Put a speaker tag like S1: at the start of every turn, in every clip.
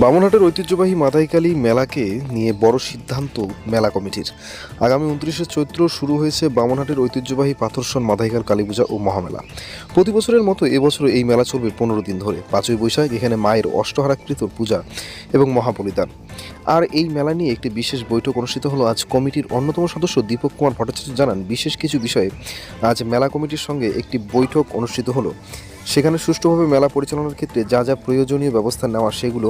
S1: বামনহাটের ঐতিহ্যবাহী মাদাইকালী মেলাকে নিয়ে বড় সিদ্ধান্ত মেলা কমিটির। আগামী উনত্রিশে চৈত্র শুরু হয়েছে বামনহাটের ঐতিহ্যবাহী পাথরসন মাদাইকাল কালীপূজা ও মহামেলা। প্রতি বছরের মতো এবছরও এই মেলা চলবে পনেরো দিন ধরে। পাঁচই বৈশাখ এখানে মায়ের অষ্টহারাকৃত পূজা এবং মহাবলিদান। আর এই মেলা নিয়ে একটি বিশেষ বৈঠক অনুষ্ঠিত হলো আজ কমিটির অন্যতম সদস্য দীপক কুমার ভট্টাচার্য জানান, বিশেষ কিছু বিষয়ে আজ মেলা কমিটির সঙ্গে একটি বৈঠক অনুষ্ঠিত হলো। সেখানে সুষ্ঠুভাবে মেলা পরিচালনার ক্ষেত্রে যা যা প্রয়োজনীয় ব্যবস্থা নেওয়া সেগুলো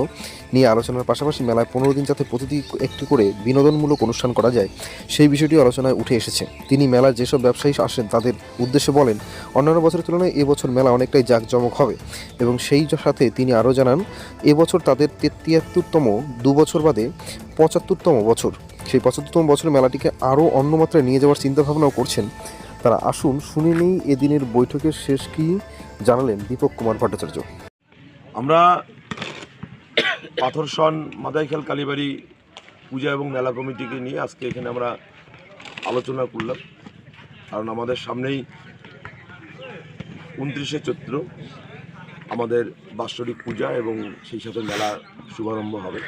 S1: নিয়ে আলোচনার পাশাপাশি মেলায় পনেরো দিন যাতে প্রতিটি একটি করে বিনোদনমূলক অনুষ্ঠান করা যায়, সেই বিষয়টি আলোচনায় উঠে এসেছে। তিনি মেলার যেসব ব্যবসায়ী আসেন তাদের উদ্দেশ্যে বলেন, অন্যান্য বছরের তুলনায় এবছর মেলা অনেকটাই জাঁকজমক হবে এবং সেই সাথে তিনি আরও জানান, এবছর তাদের তিয়াত্তরতম দু বছর বাদে পঁচাত্তরতম বছর। সেই পঁচাত্তরতম বছর মেলাটিকে আরও অন্য মাত্রায় নিয়ে যাওয়ার চিন্তাভাবনাও করছেন। তারা, আসুন শুনে নেই এদিনের বৈঠকের শেষ কি জানালেন দীপক কুমার ভট্টাচার্য।
S2: আমরা পাথরসন মাদাইখাল কালীবাড়ি পূজা এবং মেলা কমিটিকে নিয়ে আজকে এখানে আমরা আলোচনা করলাম। কারণ আমাদের সামনেই উনত্রিশে চৈত্র, আমাদের বাৎসরিক পূজা এবং সেই সাথে মেলার শুভারম্ভ হবে।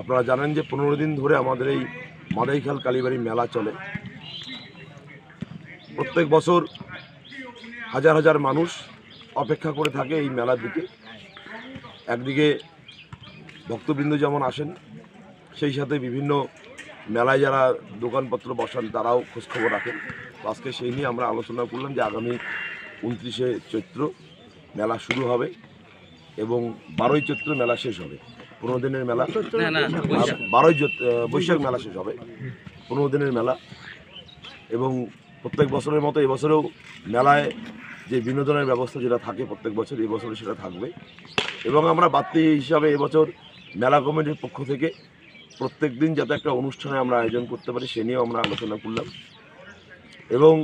S2: আপনারা জানেন যে পনেরো দিন ধরে আমাদের এই মাদাইখাল কালীবাড়ি মেলা চলে। প্রত্যেক বছর হাজার হাজার মানুষ অপেক্ষা করে থাকে এই মেলার দিকে। একদিকে ভক্তবৃন্দ যেমন আসেন সেই সাথে বিভিন্ন মেলায় যারা দোকানপত্র বসান তারাও খোঁজখবর রাখেন। তো আজকে সেই নিয়ে আমরা আলোচনা করলাম যে আগামী উনত্রিশে চৈত্র মেলা শুরু হবে এবং বারোই চৈত্র মেলা শেষ হবে। পনেরো দিনের মেলা। বারোই বৈশাখ মেলা শেষ হবে। পনেরো দিনের মেলা। এবং প্রত্যেক বছরের মতো এবছরেও মেলায় যে বিনোদনের ব্যবস্থা যেটা থাকে প্রত্যেক বছর, এই বছরে সেটা থাকবে। এবং আমরা বাড়তি হিসাবে এবছর মেলা কমিটির পক্ষ থেকে প্রত্যেক দিন যাতে একটা অনুষ্ঠানে আমরা আয়োজন করতে পারি, সে নিয়েও আমরা আলোচনা করলাম। এবং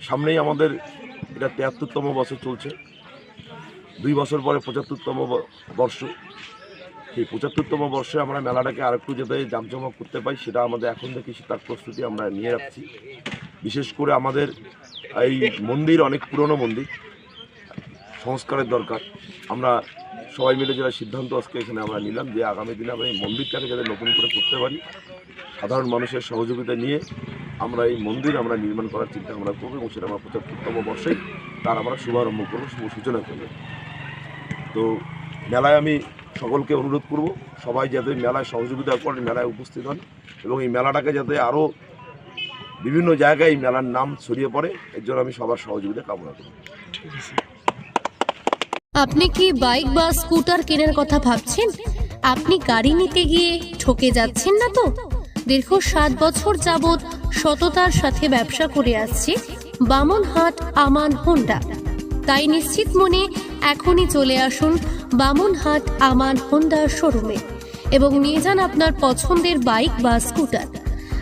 S2: সামনেই আমাদের এটা তিয়াত্তরতম বছর চলছে। দুই বছর পরে পঁচাত্তরতম বর্ষ। সেই পঁচাত্তরতম বর্ষে আমরা মেলাটাকে আরেকটু যাতে জাঁকজমক করতে পাই সেটা আমাদের এখন থেকে তার প্রস্তুতি আমরা নিয়ে রাখছি। বিশেষ করে আমাদের এই মন্দির অনেক পুরনো মন্দির। সংস্কারের দরকার। আমরা সবাই মিলে যারা সিদ্ধান্ত আজকে এখানে আমরা নিলাম যে আগামী দিনে আমরা এই মন্দিরটাকে যাতে নতুন করে করতে পারি, সাধারণ মানুষের সহযোগিতা নিয়ে আমরা এই মন্দির আমরা নির্মাণ করার চিন্তা আমরা করব এবং সেটা আমরা পঁচাত্তরতম বর্ষেই তার আমরা শুভারম্ভ করব, শুভ সূচনা করব। তো মেলায় আমি সকলকে অনুরোধ করব, সবাই যাতে মেলায় সহযোগিতা করেন, মেলায় উপস্থিত হন এবং এই মেলাটাকে যাতে আরও বিভিন্ন জায়গায় মেলার নাম ছড়িয়ে পড়ে এর জন্য আমি সবার সহযোগিতা কামনা করি।
S3: আপনি কি বাইক বা স্কুটার কেনার কথা ভাবছেন? আপনি গাড়ি নিতে গিয়ে ঠকে যাচ্ছেন না তো? দীর্ঘ সাত বছর যাবৎ সততার সাথে ব্যবসা করে আসছে বামনহাট আমান হোন্ডা। তাই নিশ্চিত মনে এখনই চলে আসুন বামনহাট আমান হোন্ডা শোরুমে এবং নিয়ে যান আপনার পছন্দের বাইক বা স্কুটার।